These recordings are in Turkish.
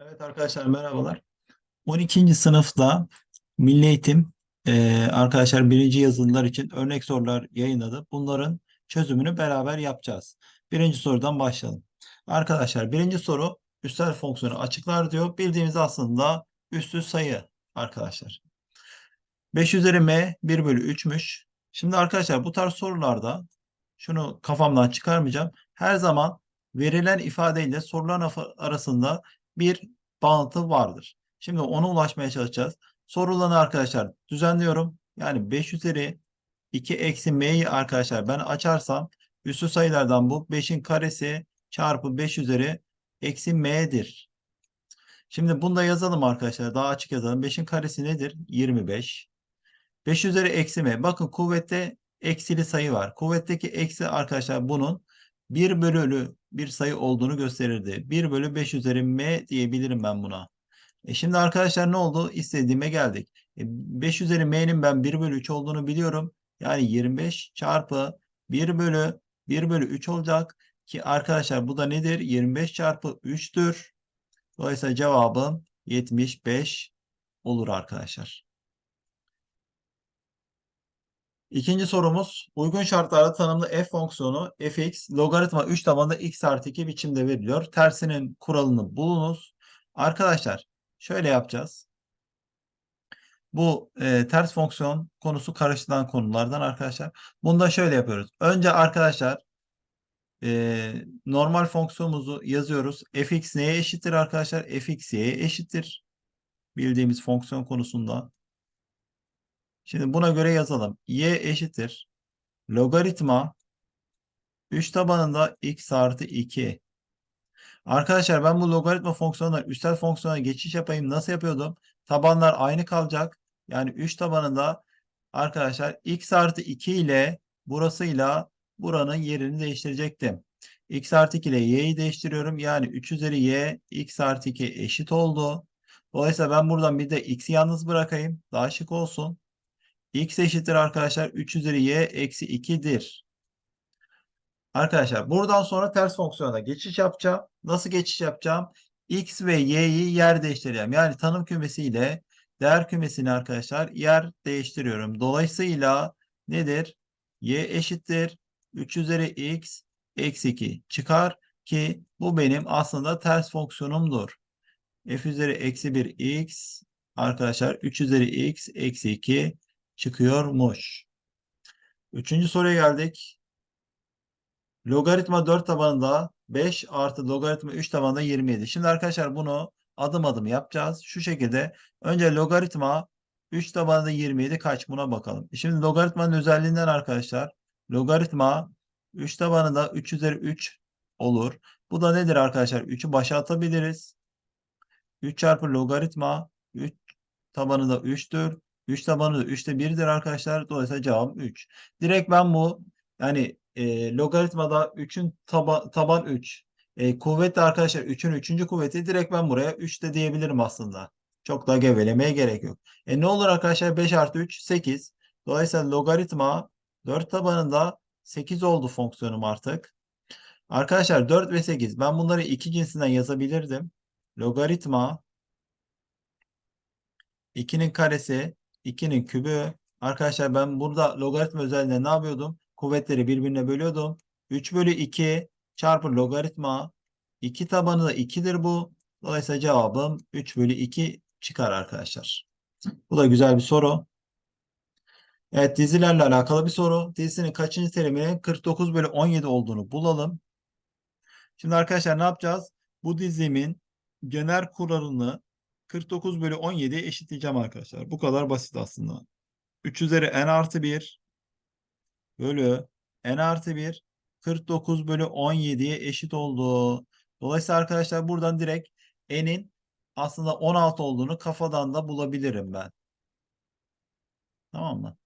Evet arkadaşlar merhabalar. 12. sınıfta Milli Eğitim eee, arkadaşlar birinci yazılılar için örnek sorular yayınladı. Bunların çözümünü beraber yapacağız. Birinci sorudan başlayalım. Arkadaşlar birinci soru üstel fonksiyonu açıklar diyor. Bildiğimiz aslında üstü sayı arkadaşlar. 5 üzeri m 1 bölü 3'müş. Şimdi arkadaşlar bu tarz sorularda şunu kafamdan çıkarmayacağım. Her zaman verilen ifadeyle sorulan arasında bir bağıntı vardır. Şimdi ona ulaşmaya çalışacağız. Sorulanı arkadaşlar düzenliyorum. Yani 5 üzeri 2 eksi m'yi arkadaşlar ben açarsam üstü sayılardan bu 5'in karesi çarpı 5 üzeri eksi m'dir. Şimdi bunu da yazalım arkadaşlar. Daha açık yazalım. 5'in karesi nedir? 25. 5 üzeri eksi m. Bakın kuvvette eksili sayı var. Kuvvetteki eksi arkadaşlar bunun 1 bölülü bir sayı olduğunu gösterirdi. 1 bölü 5 üzeri m diyebilirim ben buna. E şimdi arkadaşlar ne oldu? İstediğime geldik. E 5 üzeri m'nin ben 1 bölü 3 olduğunu biliyorum. Yani 25 çarpı 1 bölü 1 bölü 3 olacak. Ki arkadaşlar bu da nedir? 25 çarpı 3'tür. Dolayısıyla cevabım 75 olur arkadaşlar. İkinci sorumuz uygun şartlarda tanımlı f fonksiyonu fx logaritma 3 tabanında x artı 2 biçimde veriliyor. Tersinin kuralını bulunuz. Arkadaşlar şöyle yapacağız. Bu e, ters fonksiyon konusu karışılan konulardan arkadaşlar. Bunda şöyle yapıyoruz. Önce arkadaşlar e, normal fonksiyonumuzu yazıyoruz. fx neye eşittir arkadaşlar? fx y'ye eşittir. Bildiğimiz fonksiyon konusunda. Şimdi buna göre yazalım. y eşittir. Logaritma 3 tabanında x artı 2. Arkadaşlar ben bu logaritma fonksiyonuna üstel fonksiyona geçiş yapayım. Nasıl yapıyordum? Tabanlar aynı kalacak. Yani 3 tabanında arkadaşlar x artı 2 ile burasıyla buranın yerini değiştirecektim. x artı 2 ile y'yi değiştiriyorum. Yani 3 üzeri y x artı 2 eşit oldu. Dolayısıyla ben buradan bir de x'i yalnız bırakayım. Daha şık olsun. X eşittir arkadaşlar 3 üzeri y eksi 2'dir. Arkadaşlar buradan sonra ters fonksiyona geçiş yapacağım. Nasıl geçiş yapacağım? X ve Y'yi yer değiştireceğim. Yani tanım kümesi ile değer kümesini arkadaşlar yer değiştiriyorum. Dolayısıyla nedir? Y eşittir. 3 üzeri X eksi 2 çıkar ki bu benim aslında ters fonksiyonumdur. F üzeri eksi 1 X arkadaşlar 3 üzeri X eksi 2 çıkıyormuş. Üçüncü soruya geldik. Logaritma 4 tabanında 5 artı logaritma 3 tabanında 27. Şimdi arkadaşlar bunu adım adım yapacağız. Şu şekilde önce logaritma 3 tabanında 27 kaç buna bakalım. Şimdi logaritmanın özelliğinden arkadaşlar logaritma 3 tabanında 3 üzeri 3 olur. Bu da nedir arkadaşlar? 3'ü başa atabiliriz. 3 çarpı logaritma 3 tabanı da 3'tür. 3 tabanı da 3'te 1'dir arkadaşlar. Dolayısıyla cevabım 3. Direkt ben bu yani e, logaritmada 3'ün taba, taban 3. E, kuvvet arkadaşlar 3'ün 3. kuvveti direkt ben buraya 3 de diyebilirim aslında. Çok da gevelemeye gerek yok. E ne olur arkadaşlar 5 artı 3 8. Dolayısıyla logaritma 4 tabanında 8 oldu fonksiyonum artık. Arkadaşlar 4 ve 8 ben bunları iki cinsinden yazabilirdim. Logaritma 2'nin karesi 2'nin kübü. Arkadaşlar ben burada logaritma özelliğinde ne yapıyordum? Kuvvetleri birbirine bölüyordum. 3 bölü 2 çarpı logaritma 2 tabanı da 2'dir bu. Dolayısıyla cevabım 3 bölü 2 çıkar arkadaşlar. Bu da güzel bir soru. Evet dizilerle alakalı bir soru. Dizinin kaçıncı teriminin 49 bölü 17 olduğunu bulalım. Şimdi arkadaşlar ne yapacağız? Bu dizimin genel kuralını 49 bölü 17'ye eşitleyeceğim arkadaşlar. Bu kadar basit aslında. 3 üzeri n artı 1 bölü n artı 1 49 bölü 17'ye eşit oldu. Dolayısıyla arkadaşlar buradan direkt n'in aslında 16 olduğunu kafadan da bulabilirim ben. Tamam mı?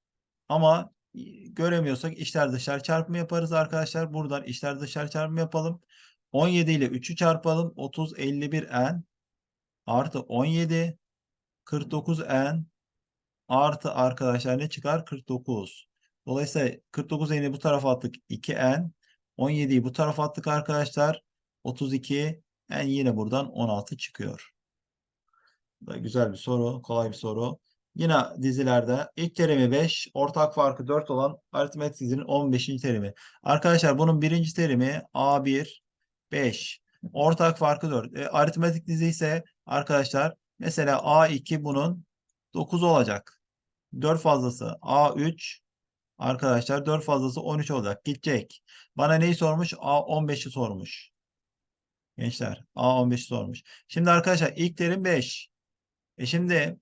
Ama göremiyorsak içler dışlar çarpımı yaparız arkadaşlar. Buradan içler dışlar çarpımı yapalım. 17 ile 3'ü çarpalım. 30 51 n artı 17 49 n artı arkadaşlar ne çıkar? 49. Dolayısıyla 49 n'i bu tarafa attık 2n. 17'yi bu tarafa attık arkadaşlar. 32 En yine buradan 16 çıkıyor. Da güzel bir soru. Kolay bir soru. Yine dizilerde ilk terimi 5, ortak farkı 4 olan aritmetik dizinin 15. terimi. Arkadaşlar bunun birinci terimi A1, 5. Ortak farkı 4. E, aritmetik dizi ise arkadaşlar mesela A2 bunun 9 olacak. 4 fazlası A3 arkadaşlar 4 fazlası 13 olacak. Gidecek. Bana neyi sormuş? A15'i sormuş. Gençler A15'i sormuş. Şimdi arkadaşlar ilk terim 5. E şimdi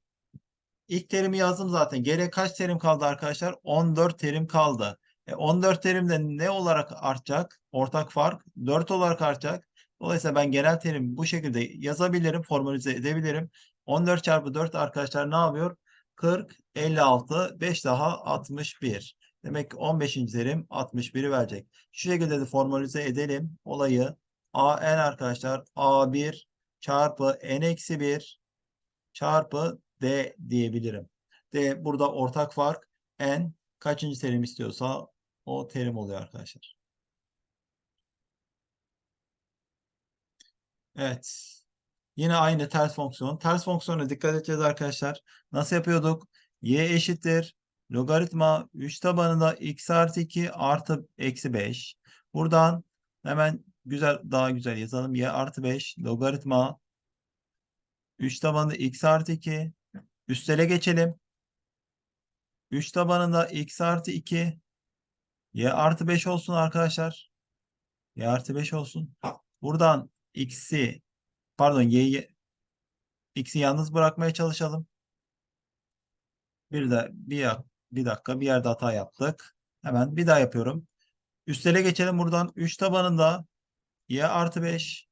ilk terimi yazdım zaten. Geriye kaç terim kaldı arkadaşlar? 14 terim kaldı. E 14 terimde ne olarak artacak? Ortak fark 4 olarak artacak. Dolayısıyla ben genel terim bu şekilde yazabilirim, formalize edebilirim. 14 çarpı 4 arkadaşlar ne yapıyor? 40, 56, 5 daha 61. Demek ki 15. terim 61'i verecek. Şu şekilde de formalize edelim olayı. A n arkadaşlar A1 çarpı n eksi 1 çarpı D diyebilirim. D burada ortak fark. N kaçıncı terim istiyorsa o terim oluyor arkadaşlar. Evet. Yine aynı ters fonksiyon. Ters fonksiyona dikkat edeceğiz arkadaşlar. Nasıl yapıyorduk? Y eşittir. Logaritma 3 tabanında x artı 2 artı eksi 5. Buradan hemen güzel daha güzel yazalım. Y artı 5 logaritma 3 tabanında x artı 2 üstele geçelim. 3 tabanında x artı 2 y artı 5 olsun arkadaşlar. y artı 5 olsun. Buradan x'i pardon y'yi x'i yalnız bırakmaya çalışalım. Bir de bir, bir dakika bir yerde hata yaptık. Hemen bir daha yapıyorum. Üstele geçelim buradan. 3 tabanında y artı 5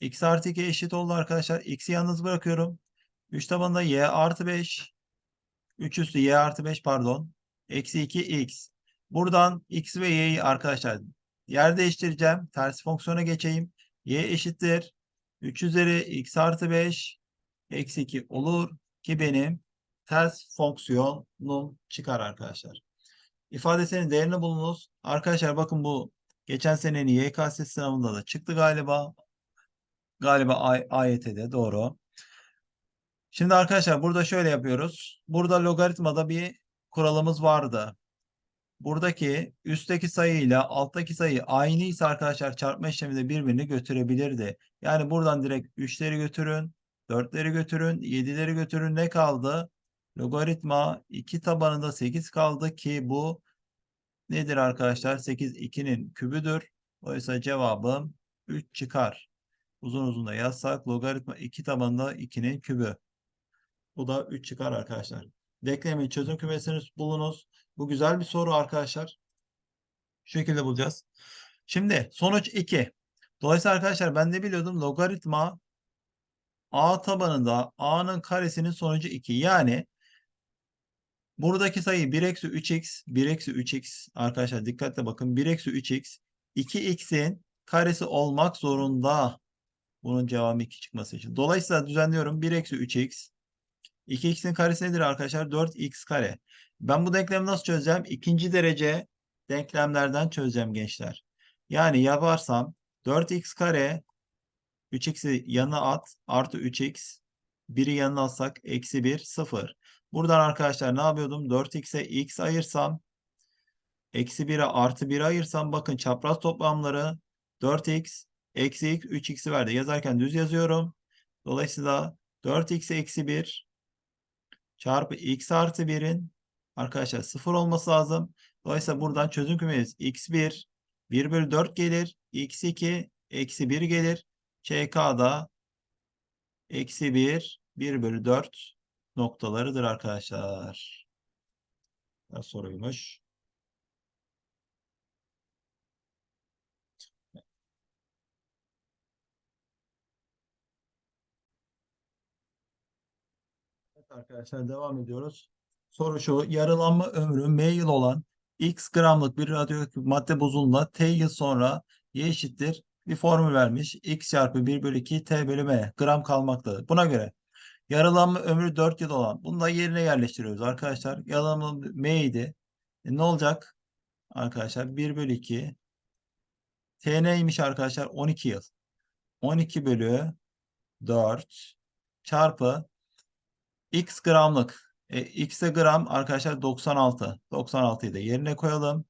x artı 2 eşit oldu arkadaşlar. x'i yalnız bırakıyorum. 3 tabanında y artı 5 3 üstü y artı 5 pardon. Eksi 2 x. Buradan x ve y'yi arkadaşlar yer değiştireceğim. Ters fonksiyona geçeyim. Y eşittir. 3 üzeri x artı 5 eksi 2 olur ki benim ters fonksiyonum çıkar arkadaşlar. İfadesinin değerini bulunuz. Arkadaşlar bakın bu geçen senenin YKS sınavında da çıktı galiba. Galiba AYT'de doğru. Şimdi arkadaşlar burada şöyle yapıyoruz. Burada logaritmada bir kuralımız vardı. Buradaki üstteki sayı ile alttaki sayı aynıysa arkadaşlar çarpma işleminde birbirini götürebilirdi. Yani buradan direkt 3'leri götürün, 4'leri götürün, 7'leri götürün. Ne kaldı? Logaritma 2 tabanında 8 kaldı ki bu nedir arkadaşlar? 8 2'nin kübüdür. Oysa cevabım 3 çıkar. Uzun uzun da yazsak logaritma 2 tabanında 2'nin kübü. Bu da 3 çıkar arkadaşlar. Denklemin çözüm kümesini bulunuz. Bu güzel bir soru arkadaşlar. Şu şekilde bulacağız. Şimdi sonuç 2. Dolayısıyla arkadaşlar ben ne biliyordum? Logaritma a tabanında a'nın karesinin sonucu 2. Yani buradaki sayı 1 eksi 3x 1 eksi 3x arkadaşlar dikkatle bakın 1 eksi 3x 2x'in karesi olmak zorunda. Bunun cevabı 2 çıkması için. Dolayısıyla düzenliyorum. 1 eksi 3x 2x'in karesi nedir arkadaşlar? 4x kare. Ben bu denklemi nasıl çözeceğim? İkinci derece denklemlerden çözeceğim gençler. Yani yaparsam 4x kare 3x'i yanına at artı 3x 1'i yanına atsak eksi 1 0. Buradan arkadaşlar ne yapıyordum? 4x'e x ayırsam eksi 1'e artı 1 ayırsam bakın çapraz toplamları 4x eksi x 3x'i verdi. Yazarken düz yazıyorum. Dolayısıyla 4x eksi 1 çarpı x artı 1'in arkadaşlar 0 olması lazım. Dolayısıyla buradan çözüm kümemiz x1 1 bölü 4 gelir. x2 eksi 1 gelir. ÇK'da eksi 1 1 bölü 4 noktalarıdır arkadaşlar. Soruymuş. Evet arkadaşlar devam ediyoruz. Soru şu. Yarılanma ömrü M yıl olan X gramlık bir radyoaktif madde bozulma T yıl sonra Y eşittir bir formül vermiş. X çarpı 1 bölü 2 T bölü M gram kalmaktadır. Buna göre yarılanma ömrü 4 yıl olan bunu da yerine yerleştiriyoruz arkadaşlar. Yarılanma M idi. E, ne olacak? Arkadaşlar 1 bölü 2 T neymiş arkadaşlar? 12 yıl. 12 bölü 4 çarpı x gramlık. E, x'e gram arkadaşlar 96. 96'yı da yerine koyalım.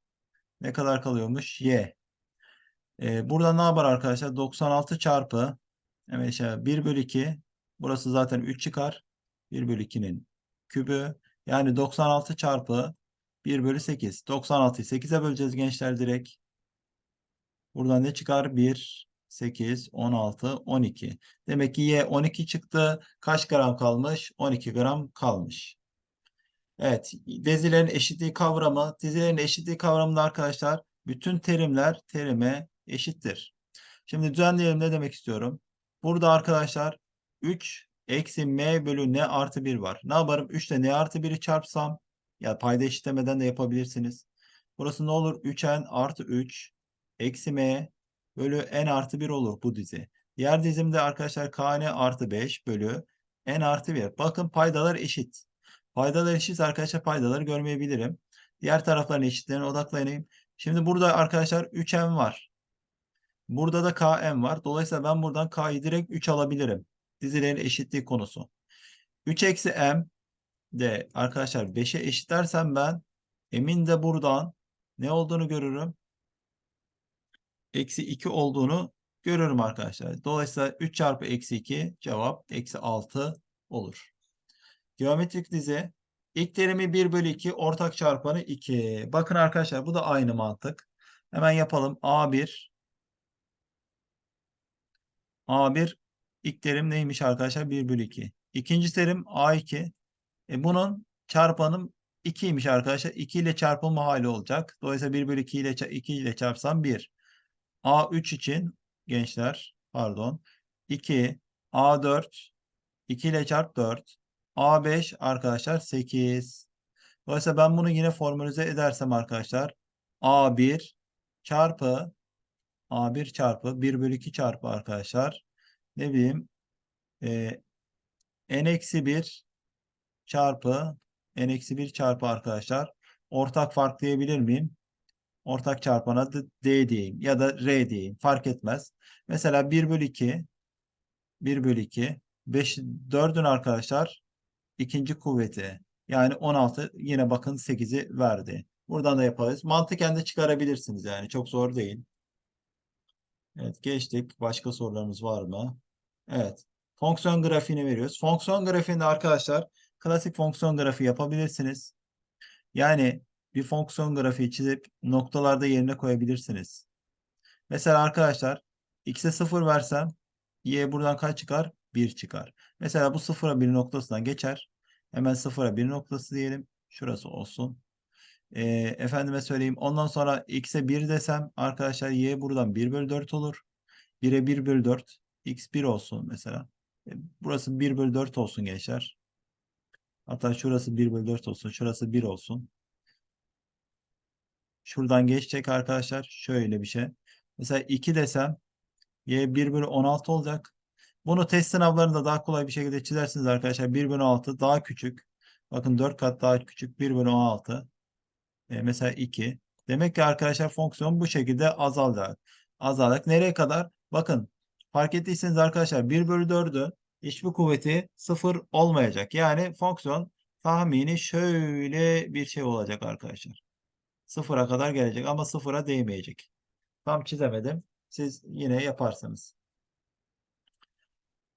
Ne kadar kalıyormuş? Y. E, burada ne yapar arkadaşlar? 96 çarpı hemen işte 1 bölü 2. Burası zaten 3 çıkar. 1 bölü 2'nin kübü. Yani 96 çarpı 1 bölü 8. 96'yı 8'e böleceğiz gençler direkt. Buradan ne çıkar? 1, 8, 16, 12. Demek ki Y 12 çıktı. Kaç gram kalmış? 12 gram kalmış. Evet. Dizilerin eşitliği kavramı. Dizilerin eşitliği kavramında arkadaşlar bütün terimler terime eşittir. Şimdi düzenleyelim ne demek istiyorum? Burada arkadaşlar 3 eksi m bölü n artı 1 var. Ne yaparım? 3 ile n artı 1'i çarpsam ya payda eşitlemeden de yapabilirsiniz. Burası ne olur? 3n artı 3 eksi m bölü n artı 1 olur bu dizi. Diğer dizimde arkadaşlar kn artı 5 bölü n artı 1. Bakın paydalar eşit. Paydalar eşit arkadaşlar paydaları görmeyebilirim. Diğer tarafların eşitlerine odaklanayım. Şimdi burada arkadaşlar 3n var. Burada da km var. Dolayısıyla ben buradan k'yı direkt 3 alabilirim. Dizilerin eşitliği konusu. 3 eksi m de arkadaşlar 5'e eşitlersem ben m'in de buradan ne olduğunu görürüm? Eksi 2 olduğunu görürüm arkadaşlar. Dolayısıyla 3 çarpı eksi 2 cevap eksi 6 olur. Geometrik dizi ilk terimi 1 bölü 2 ortak çarpanı 2. Bakın arkadaşlar bu da aynı mantık. Hemen yapalım. A1 A1 ilk terim neymiş arkadaşlar? 1 bölü 2. İkinci terim A2. E bunun çarpanım 2'ymiş arkadaşlar. 2 ile çarpılma hali olacak. Dolayısıyla 1 bölü 2 ile, 2 ile çarpsam 1. A3 için gençler pardon 2 A4 2 ile çarp 4 A5 arkadaşlar 8. Dolayısıyla ben bunu yine formülize edersem arkadaşlar A1 çarpı A1 çarpı 1 bölü 2 çarpı arkadaşlar ne bileyim e, n-1 çarpı n-1 çarpı arkadaşlar ortak fark diyebilir miyim? Ortak çarpana da d diyeyim ya da r diyeyim fark etmez. Mesela 1 bölü 2 1 bölü 2 5 4'ün arkadaşlar ikinci kuvveti yani 16 yine bakın 8'i verdi. Buradan da yaparız. Mantıken de çıkarabilirsiniz yani çok zor değil. Evet geçtik. Başka sorularımız var mı? Evet. Fonksiyon grafiğini veriyoruz. Fonksiyon grafiğinde arkadaşlar klasik fonksiyon grafiği yapabilirsiniz. Yani bir fonksiyon grafiği çizip noktalarda yerine koyabilirsiniz. Mesela arkadaşlar x'e 0 versem y buradan kaç çıkar? 1 çıkar. Mesela bu 0'a 1 noktasından geçer. Hemen 0'a 1 noktası diyelim. Şurası olsun. E, efendime söyleyeyim. Ondan sonra x'e 1 desem arkadaşlar y buradan 1 bölü 4 olur. 1'e 1 bölü 4. x 1 olsun mesela. E, burası 1 bölü 4 olsun gençler. Hatta şurası 1 bölü 4 olsun. Şurası 1 olsun. Şuradan geçecek arkadaşlar. Şöyle bir şey. Mesela 2 desem y 1 bölü 16 olacak. Bunu test sınavlarında daha kolay bir şekilde çizersiniz arkadaşlar. 1 bölü 16 daha küçük. Bakın 4 kat daha küçük. 1 bölü 16. E, mesela 2. Demek ki arkadaşlar fonksiyon bu şekilde azalacak. Azalacak. Nereye kadar? Bakın fark ettiyseniz arkadaşlar 1 bölü 4'ü hiçbir kuvveti 0 olmayacak. Yani fonksiyon tahmini şöyle bir şey olacak arkadaşlar. Sıfıra kadar gelecek ama sıfıra değmeyecek. Tam çizemedim. Siz yine yaparsınız.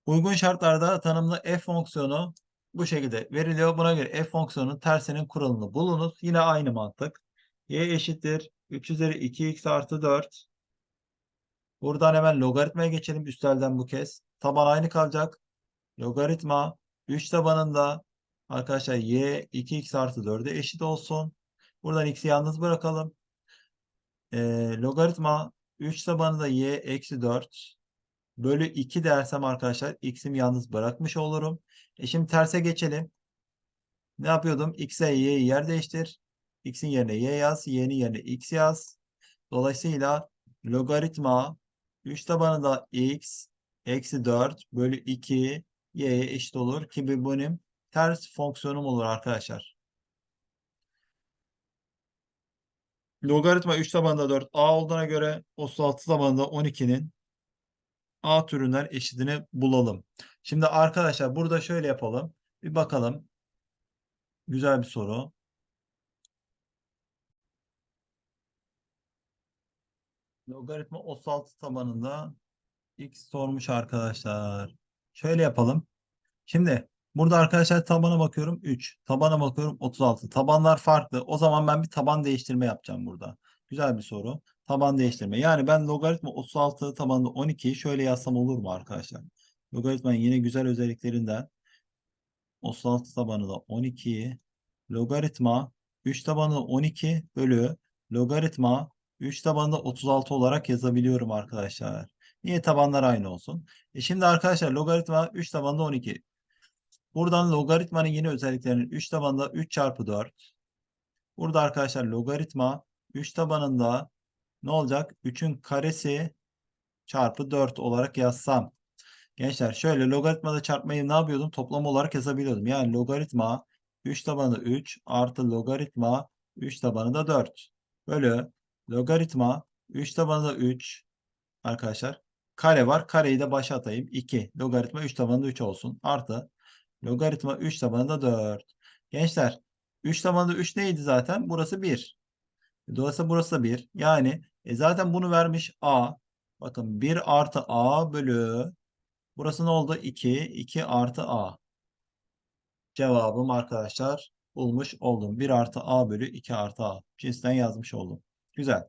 Uygun şartlarda tanımlı f fonksiyonu bu şekilde veriliyor. Buna göre f fonksiyonunun tersinin kuralını bulunuz. Yine aynı mantık. y eşittir 3 üzeri 2x artı 4. Buradan hemen logaritmaya geçelim üstelden bu kez. Taban aynı kalacak. Logaritma 3 tabanında arkadaşlar y 2x artı 4'e eşit olsun. Buradan x'i yalnız bırakalım. E, logaritma 3 tabanında y eksi 4 bölü 2 dersem arkadaşlar x'imi yalnız bırakmış olurum. E şimdi terse geçelim. Ne yapıyordum? x'e y'yi yer değiştir. x'in yerine y yaz. y'nin yerine x yaz. Dolayısıyla logaritma 3 tabanında x eksi 4 bölü 2 y'ye eşit olur ki bu benim ters fonksiyonum olur arkadaşlar. Logaritma 3 tabanında 4 a olduğuna göre 36 tabanında 12'nin A türünden eşitini bulalım. Şimdi arkadaşlar burada şöyle yapalım. Bir bakalım. Güzel bir soru. Logaritma 36 tabanında x sormuş arkadaşlar. Şöyle yapalım. Şimdi burada arkadaşlar tabana bakıyorum 3. Tabana bakıyorum 36. Tabanlar farklı. O zaman ben bir taban değiştirme yapacağım burada. Güzel bir soru. Taban değiştirme. Yani ben logaritma 36 tabanında 12'yi şöyle yazsam olur mu arkadaşlar? Logaritmanın yine güzel özelliklerinden 36 tabanı da 12'yi logaritma 3 tabanı 12 bölü logaritma 3 tabanında 36 olarak yazabiliyorum arkadaşlar. Niye tabanlar aynı olsun? E şimdi arkadaşlar logaritma 3 tabanında 12. Buradan logaritmanın yine özelliklerinin 3 tabanında 3 çarpı 4. Burada arkadaşlar logaritma 3 tabanında ne olacak? 3'ün karesi çarpı 4 olarak yazsam. Gençler şöyle logaritmada çarpmayı ne yapıyordum? Toplam olarak yazabiliyordum. Yani logaritma 3 tabanı 3 artı logaritma 3 tabanı da 4 bölü logaritma 3 tabanı da 3 arkadaşlar. Kare var. Kareyi de başa atayım. 2. Logaritma 3 tabanında 3 olsun. Artı logaritma 3 tabanında 4. Gençler 3 tabanında 3 neydi zaten? Burası 1. Dolayısıyla burası da 1. Yani e zaten bunu vermiş A. Bakın 1 artı A bölü Burası ne oldu? 2. 2 artı A. Cevabım arkadaşlar bulmuş oldum. 1 artı A bölü 2 artı A. Cinsten yazmış oldum. Güzel.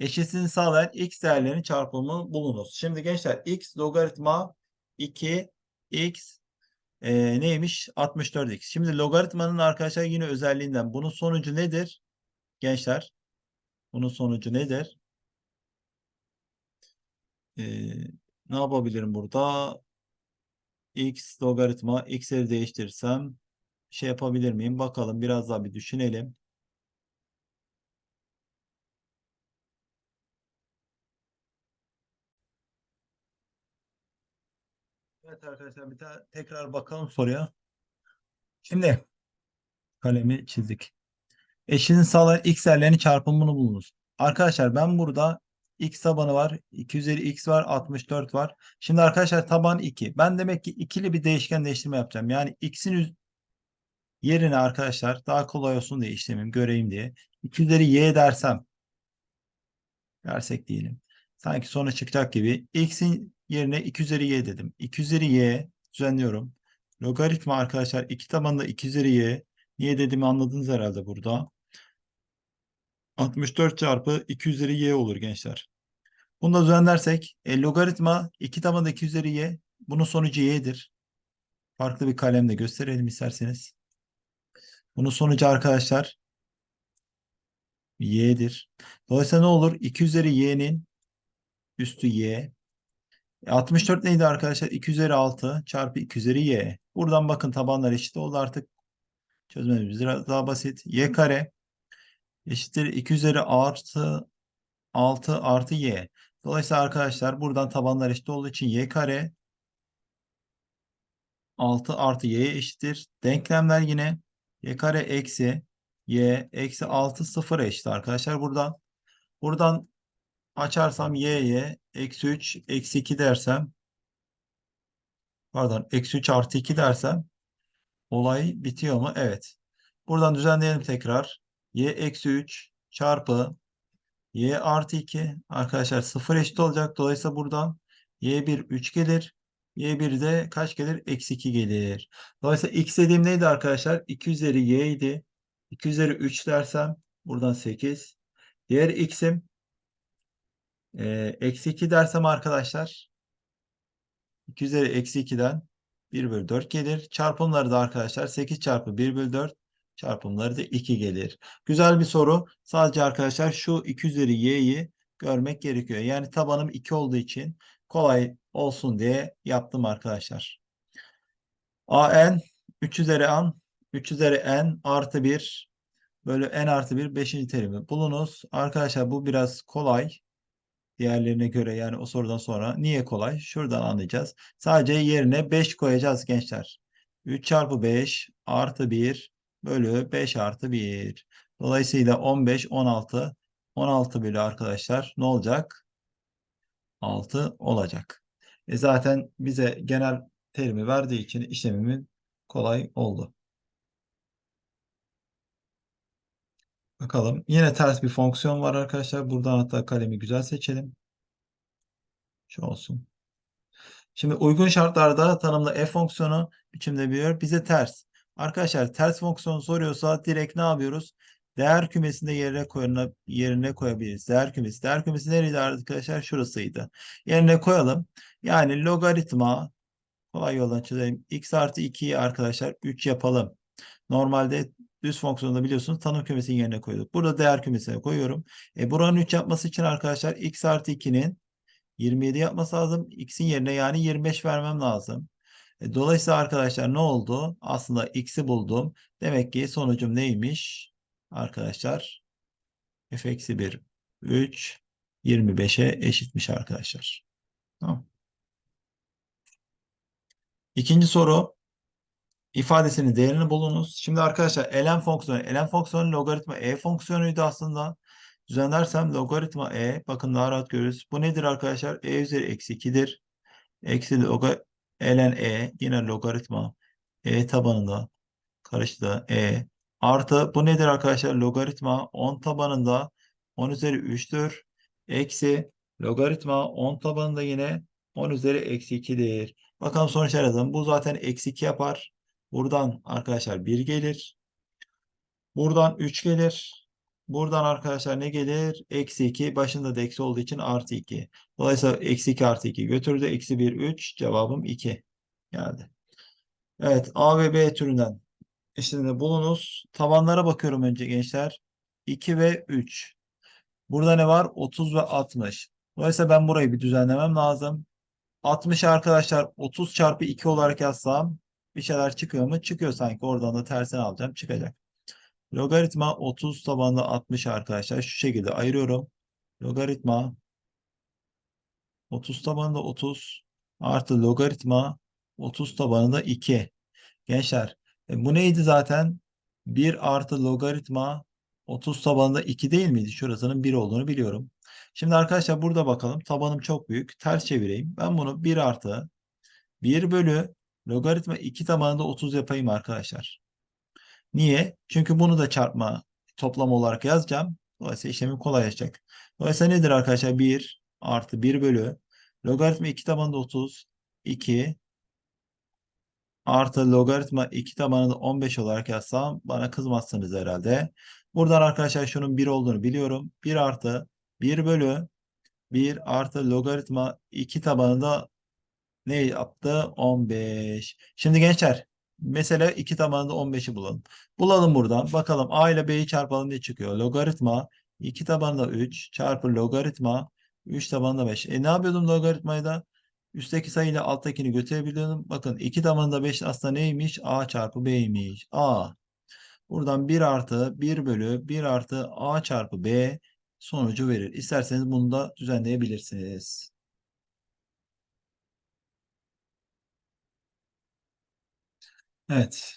Eşitsizliğini sağlayan x değerlerinin çarpımı bulunuz. Şimdi gençler x logaritma 2 x e, neymiş? 64x. Şimdi logaritmanın arkadaşlar yine özelliğinden bunun sonucu nedir? Gençler bunun sonucu nedir? E, ne yapabilirim burada? x logaritma x'leri değiştirirsem şey yapabilir miyim? Bakalım biraz daha bir düşünelim. Evet arkadaşlar bir daha tekrar bakalım soruya. Şimdi kalemi çizdik. Eşinin sağlayan x değerlerinin çarpımını bulunuz. Arkadaşlar ben burada x tabanı var. 2 üzeri x var. 64 var. Şimdi arkadaşlar taban 2. Ben demek ki ikili bir değişken değiştirme yapacağım. Yani x'in yerine arkadaşlar daha kolay olsun diye işlemim göreyim diye. 2 üzeri y dersem dersek diyelim. Sanki sonra çıkacak gibi. x'in yerine 2 üzeri y dedim. 2 üzeri y düzenliyorum. Logaritma arkadaşlar 2 tabanında 2 üzeri y. Niye dediğimi anladınız herhalde burada. 64 çarpı 2 üzeri y olur gençler. Bunu da düzenlersek e, logaritma 2 tabanında 2 üzeri y. Bunun sonucu y'dir. Farklı bir kalemle gösterelim isterseniz. Bunun sonucu arkadaşlar y'dir. Dolayısıyla ne olur? 2 üzeri y'nin üstü y. 64 e, neydi arkadaşlar? 2 üzeri 6 çarpı 2 üzeri y. Buradan bakın tabanlar eşit oldu artık. Çözmemiz daha basit. y kare eşittir 2 üzeri artı 6 artı y. Dolayısıyla arkadaşlar buradan tabanlar eşit olduğu için y kare 6 artı y eşittir. Denklemler yine y kare eksi y eksi 6 sıfır eşit arkadaşlar buradan. Buradan açarsam y'ye eksi 3 eksi 2 dersem pardon eksi 3 artı 2 dersem olay bitiyor mu? Evet. Buradan düzenleyelim tekrar. y eksi 3 çarpı y artı 2 arkadaşlar 0 eşit olacak. Dolayısıyla buradan y1 3 gelir. y1 de kaç gelir? Eksi 2 gelir. Dolayısıyla x dediğim neydi arkadaşlar? 2 üzeri y idi. 2 üzeri 3 dersem buradan 8. Diğer x'im e, eksi 2 dersem arkadaşlar 2 üzeri eksi 2'den 1 bölü 4 gelir. Çarpımları da arkadaşlar 8 çarpı 1 bölü 4 çarpımları da 2 gelir. Güzel bir soru. Sadece arkadaşlar şu 2 üzeri y'yi görmek gerekiyor. Yani tabanım 2 olduğu için kolay olsun diye yaptım arkadaşlar. an 3 üzeri an 3 üzeri n artı 1 bölü n artı 1 5. terimi bulunuz. Arkadaşlar bu biraz kolay. Diğerlerine göre yani o sorudan sonra. Niye kolay? Şuradan anlayacağız. Sadece yerine 5 koyacağız gençler. 3 çarpı 5 artı 1 bölü 5 artı 1. Dolayısıyla 15, 16. 16 bölü arkadaşlar ne olacak? 6 olacak. E zaten bize genel terimi verdiği için işlemimin kolay oldu. Bakalım. Yine ters bir fonksiyon var arkadaşlar. Buradan hatta kalemi güzel seçelim. Şu olsun. Şimdi uygun şartlarda tanımlı f fonksiyonu biçimde. Bize ters. Arkadaşlar ters fonksiyon soruyorsa direkt ne yapıyoruz? Değer kümesinde yerine koyana, yerine koyabiliriz. Değer kümesi. Değer kümesi nereydi arkadaşlar? Şurasıydı. Yerine koyalım. Yani logaritma kolay yoldan çözelim. x artı 2'yi arkadaşlar 3 yapalım. Normalde düz fonksiyonda biliyorsunuz tanım kümesinin yerine koyduk. Burada değer kümesine koyuyorum. E, buranın 3 yapması için arkadaşlar x artı 2'nin 27 yapması lazım. X'in yerine yani 25 vermem lazım. E, dolayısıyla arkadaşlar ne oldu? Aslında X'i buldum. Demek ki sonucum neymiş? Arkadaşlar f eksi 1 3 25'e eşitmiş arkadaşlar. Tamam. İkinci soru ifadesinin değerini bulunuz. Şimdi arkadaşlar ln fonksiyonu, ln fonksiyonu logaritma e fonksiyonuydu aslında. Düzenlersem logaritma e, bakın daha rahat görürüz. Bu nedir arkadaşlar? e üzeri eksi 2'dir. Eksi loga, ln e, yine logaritma e tabanında karıştı e. Artı bu nedir arkadaşlar? Logaritma 10 tabanında 10 üzeri 3'tür. Eksi logaritma 10 tabanında yine 10 üzeri eksi 2'dir. Bakalım sonuç aradım. Bu zaten eksi 2 yapar. Buradan arkadaşlar 1 gelir. Buradan 3 gelir. Buradan arkadaşlar ne gelir? Eksi 2. Başında da eksi olduğu için artı 2. Dolayısıyla eksi 2 artı 2 götürdü. Eksi 1 3. Cevabım 2 geldi. Evet A ve B türünden eşliğinde bulunuz. Tabanlara bakıyorum önce gençler. 2 ve 3. Burada ne var? 30 ve 60. Dolayısıyla ben burayı bir düzenlemem lazım. 60 arkadaşlar 30 çarpı 2 olarak yazsam bir şeyler çıkıyor mu? Çıkıyor sanki. Oradan da tersini alacağım. Çıkacak. Logaritma 30 tabanında 60 arkadaşlar. Şu şekilde ayırıyorum. Logaritma 30 tabanında 30 artı logaritma 30 tabanında 2. Gençler e, bu neydi zaten? 1 artı logaritma 30 tabanında 2 değil miydi? Şurasının 1 olduğunu biliyorum. Şimdi arkadaşlar burada bakalım. Tabanım çok büyük. Ters çevireyim. Ben bunu 1 artı 1 bölü logaritma 2 tabanında 30 yapayım arkadaşlar. Niye? Çünkü bunu da çarpma toplam olarak yazacağım. Dolayısıyla işlemim kolaylaşacak. Dolayısıyla nedir arkadaşlar? 1 artı 1 bölü logaritma 2 tabanında 30 2 artı logaritma 2 tabanında 15 olarak yazsam bana kızmazsınız herhalde. Buradan arkadaşlar şunun 1 olduğunu biliyorum. 1 artı 1 bölü 1 artı logaritma 2 tabanında ne yaptı? 15. Şimdi gençler mesela 2 tabanında 15'i bulalım. Bulalım buradan. Bakalım A ile B'yi çarpalım ne çıkıyor? Logaritma 2 tabanında 3 çarpı logaritma 3 tabanında 5. E ne yapıyordum logaritmayı da? Üstteki sayı ile alttakini götürebiliyordum. Bakın 2 tabanında 5 aslında neymiş? A çarpı B'ymiş. A. Buradan 1 artı 1 bölü 1 artı A çarpı B sonucu verir. İsterseniz bunu da düzenleyebilirsiniz. Evet.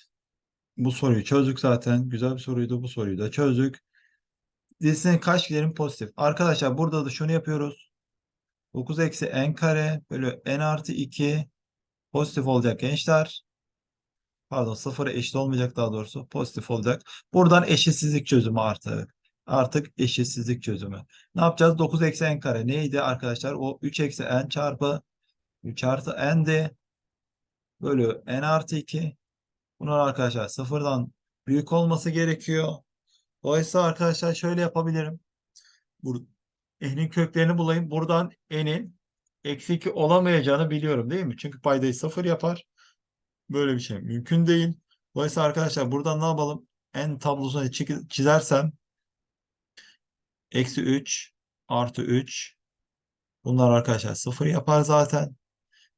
Bu soruyu çözdük zaten. Güzel bir soruydu. Bu soruyu da çözdük. Dizisinin kaçgilerin pozitif. Arkadaşlar burada da şunu yapıyoruz. 9 eksi n kare bölü n artı 2 pozitif olacak gençler. Pardon sıfıra eşit olmayacak daha doğrusu. Pozitif olacak. Buradan eşitsizlik çözümü artık. Artık eşitsizlik çözümü. Ne yapacağız? 9 eksi n kare neydi arkadaşlar? O 3 eksi n çarpı 3 artı n'di. Bölü n artı 2. Bunun arkadaşlar sıfırdan büyük olması gerekiyor. Dolayısıyla arkadaşlar şöyle yapabilirim. Bur n'in köklerini bulayım. Buradan n'in eksi 2 olamayacağını biliyorum değil mi? Çünkü paydayı sıfır yapar. Böyle bir şey mümkün değil. Dolayısıyla arkadaşlar buradan ne yapalım? n tablosunu çizersem eksi 3 artı 3 bunlar arkadaşlar sıfır yapar zaten.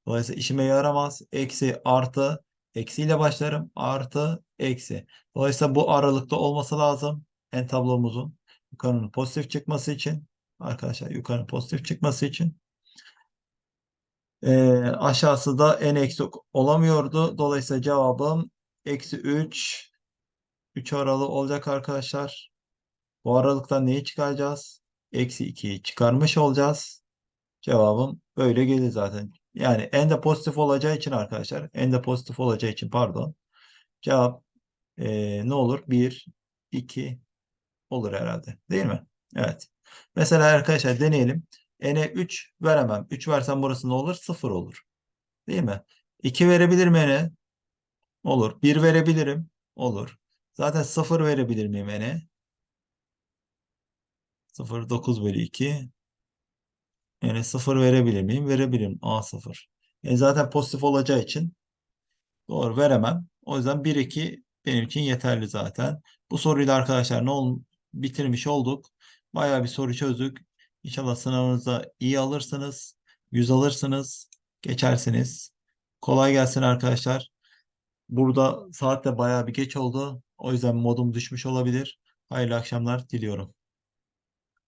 Dolayısıyla işime yaramaz. Eksi artı eksiyle başlarım. Artı eksi. Dolayısıyla bu aralıkta olması lazım. n tablomuzun yukarının pozitif çıkması için. Arkadaşlar yukarının pozitif çıkması için. Ee, aşağısı da n eksi olamıyordu. Dolayısıyla cevabım eksi 3 3 aralığı olacak arkadaşlar. Bu aralıktan neyi çıkaracağız? Eksi 2'yi çıkarmış olacağız. Cevabım böyle gelir zaten. Yani en de pozitif olacağı için arkadaşlar. En de pozitif olacağı için pardon. Cevap eee, ne olur? 1, 2 olur herhalde. Değil mi? Evet. Mesela arkadaşlar deneyelim. N'e 3 veremem. 3 versem burası ne olur? 0 olur. Değil mi? 2 verebilir mi N'e? Olur. 1 verebilirim. Olur. Zaten 0 verebilir miyim N'e? 0, 9 bölü 2. Yani 0 verebilir miyim? Verebilirim. A 0. E zaten pozitif olacağı için doğru veremem. O yüzden 1, 2 benim için yeterli zaten. Bu soruyu da arkadaşlar ne ol bitirmiş olduk. Bayağı bir soru çözdük. İnşallah sınavınızda iyi alırsınız. 100 alırsınız. Geçersiniz. Kolay gelsin arkadaşlar. Burada saat de bayağı bir geç oldu. O yüzden modum düşmüş olabilir. Hayırlı akşamlar diliyorum.